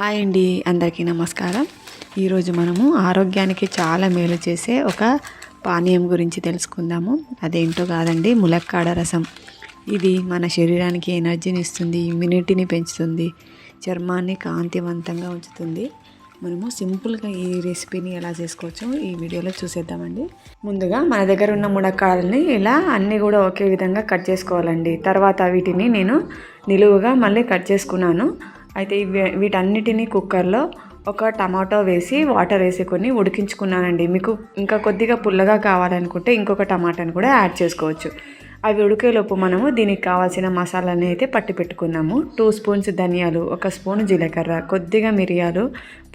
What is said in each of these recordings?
Hi అండి అందరికీ నమస్కారం. ఈరోజు మనము ఆరోగ్యానికి చాలా మేలు చేసే ఒక పానీయం గురించి తెలుసుకుందాము. అదేంటో కాదండి ములక్కాడ రసం. ఇది మన శరీరానికి ఎనర్జీని ఇస్తుంది ఇమ్యూనిటీని పెంచుతుంది చర్మాన్ని కాంతివంతంగా ఉంచుతుంది. మనము సింపుల్గా ఈ రెసిపీని ఎలా చేసుకోవచ్చో ఈ వీడియోలో చూసేద్దామండి. ముందుగా మన దగ్గర ఉన్న మునక్కాడల్ని ఇలా అన్నీ కూడా ఒకే విధంగా కట్ చేసుకోవాలండి. తర్వాత వీటిని నేను నిలువుగా మళ్ళీ కట్ చేసుకున్నాను. అయితే ఇవి వీటన్నిటినీ కుక్కర్లో ఒక టమాటో వేసి వాటర్ వేసుకొని ఉడికించుకున్నానండి. మీకు ఇంకా కొద్దిగా పుల్లగా కావాలనుకుంటే ఇంకొక టమాటాని కూడా యాడ్ చేసుకోవచ్చు. అవి ఉడికేలోపు మనము దీనికి కావాల్సిన మసాలాని అయితే పట్టి పెట్టుకున్నాము టూ స్పూన్స్ ధనియాలు ఒక స్పూన్ జీలకర్ర కొద్దిగా మిరియాలు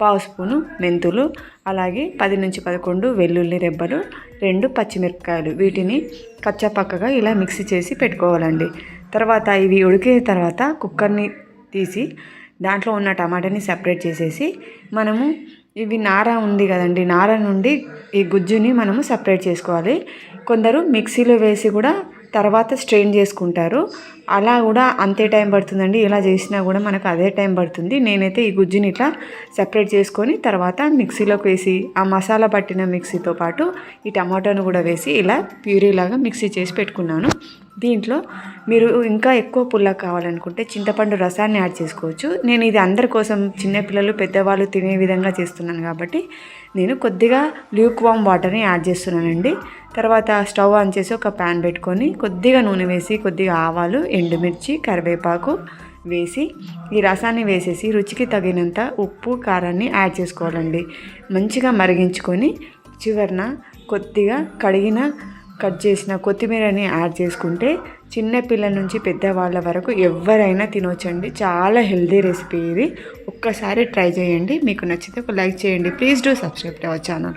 పావు స్పూను మెంతులు అలాగే పది నుంచి పదకొండు వెల్లుల్లి రెబ్బలు రెండు పచ్చిమిరపకాయలు. వీటిని కచ్చాపక్కగా ఇలా మిక్సీ చేసి పెట్టుకోవాలండి. తర్వాత ఇవి ఉడికిన తర్వాత కుక్కర్ని తీసి దాంట్లో ఉన్న టమాటాని సపరేట్ చేసేసి మనము ఇవి నార ఉంది కదండి నార నుండి ఈ గుజ్జుని మనము సపరేట్ చేసుకోవాలి. కొందరు మిక్సీలో వేసి కూడా తర్వాత స్ట్రెయిన్ చేసుకుంటారు. అలా కూడా అంతే టైం పడుతుందండి. ఇలా చేసినా కూడా మనకు అదే టైం పడుతుంది. నేనైతే ఈ గుజ్జుని ఇట్లా సపరేట్ చేసుకొని తర్వాత మిక్సీలోకి వేసి ఆ మసాలా పట్టిన మిక్సీతో పాటు ఈ టమాటోను కూడా వేసి ఇలా ప్యూరీలాగా మిక్సీ చేసి పెట్టుకున్నాను. దీంట్లో మీరు ఇంకా ఎక్కువ పుల్ల కావాలనుకుంటే చింతపండు రసాన్ని యాడ్ చేసుకోవచ్చు. నేను ఇది అందరి కోసం చిన్నపిల్లలు పెద్దవాళ్ళు తినే విధంగా చేస్తున్నాను కాబట్టి నేను కొద్దిగా ల్యూక్ వామ్ వాటర్ని యాడ్ చేస్తున్నానండి. తర్వాత స్టవ్ ఆన్ చేసి ఒక ప్యాన్ పెట్టుకొని కొద్దిగా నూనె వేసి కొద్దిగా ఆవాలు ఎండుమిర్చి కరివేపాకు వేసి ఈ రసాన్ని వేసేసి రుచికి తగినంత ఉప్పు కారాన్ని యాడ్ చేసుకోవాలండి. మంచిగా మరిగించుకొని చివరిన కొద్దిగా కడిగిన కట్ చేసిన కొత్తిమీరని యాడ్ చేసుకుంటే చిన్న పిల్లల నుంచి పెద్దవాళ్ళ వరకు ఎవరైనా తినొచ్చండి. చాలా హెల్దీ రెసిపీ ఇది. ఒక్కసారి ట్రై చేయండి. మీకు నచ్చితే ఒక లైక్ చేయండి. Please do subscribe to our channel.